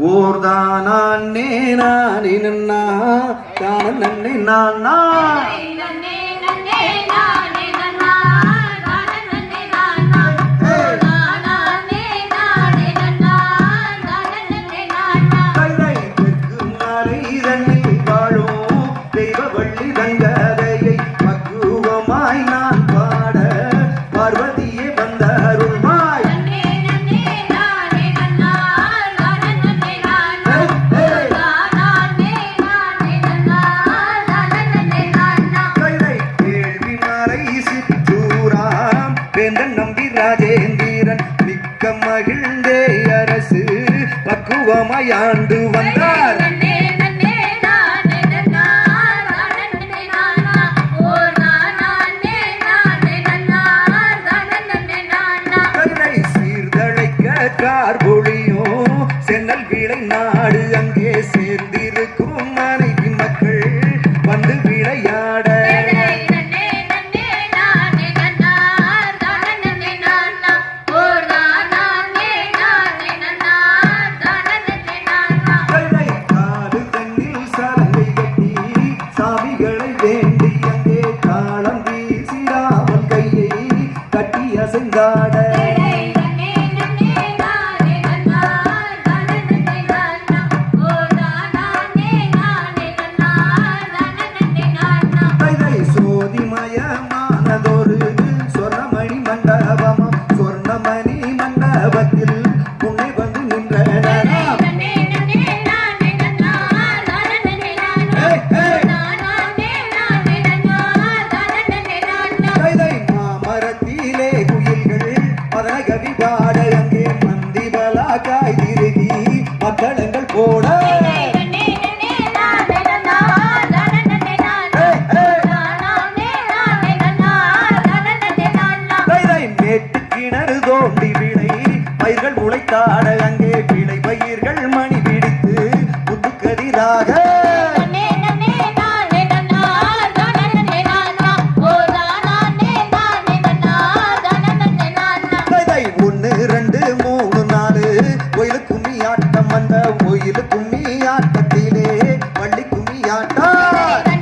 ஓர் தானே நானே நன்னா தான நன்னே ராஜேந்திரன் மிக்க மகிழ்ந்தே அரசு. பக்குவமாய் ஆண்டு வந்தார். கார்பொழியும். சென்னல் விளை நாடு அங்கே சாமிகளை காலம் வீசிடாமல் கையை கட்டி அசைந்தாட. மதன கவி பாட அங்கே மந்திபலா காய் திருகி மக்களங்கள் போட. கிணறு தோண்டி விளை பயிர்கள் முளைத்தாட அங்கே விளை பயிர்கள் மணி பிடித்து புத்து இது கும்மி ஆட்டத்திலே வள்ளி கும்மி ஆட்டம்